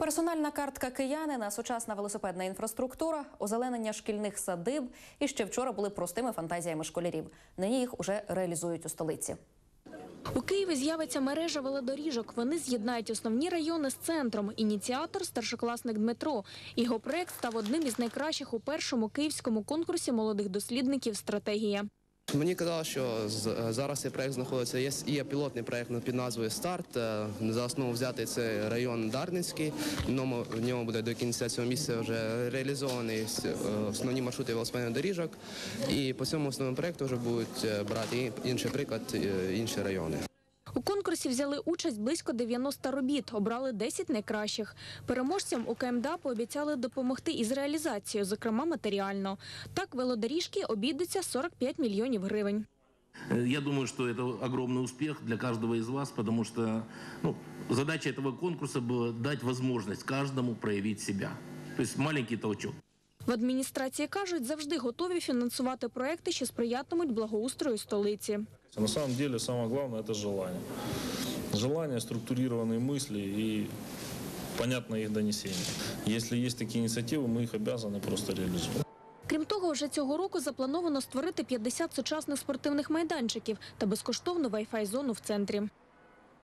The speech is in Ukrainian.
Персональна картка киянина, сучасна велосипедна інфраструктура, озеленення шкільних садиб і ще вчора були простими фантазіями школярів. Нині їх уже реалізують у столиці. У Києві з'явиться мережа велодоріжок. Вони з'єднають основні райони з центром. Ініціатор старшокласник Дмитро. Його проект став одним із найкращих у першому київському конкурсі молодих дослідників Стратегія. Мені казали, що зараз цей проект знаходиться. Є, є пілотний проект під назвою Старт. Е, За основу взяти цей район Дарницький. В ньому, буде до кінця цього місяця вже реалізовані е, основні маршрути велосипедних доріжок. І по цьому основному проекту вже будуть е, брати інший приклад е, інші райони. У конкурсі взяли участь близько 90 робіт, обрали 10 найкращих. Переможцям у КМДА пообіцяли допомогти із реалізацією, зокрема матеріально. Так, велодоріжки обійдуться 45 мільйонів гривень. Э, Я думаю, что это огромный успех для каждого из вас, потому что ну, задача этого конкурса была дать возможность каждому проявить себя. То есть маленький толчок. В адміністрації кажуть, завжди готові фінансувати проекти, що сприятимуть благоустрою столиці. На самом деле самое главное это желание. Желание, структурированные мысли и понятное их донесение. Если есть такие инициативы, мы их обязаны просто реализовать. Крім того, вже цього року заплановано створити 50 сучасних спортивних майданчиків та безкоштовну Wi-Fi зону в центрі.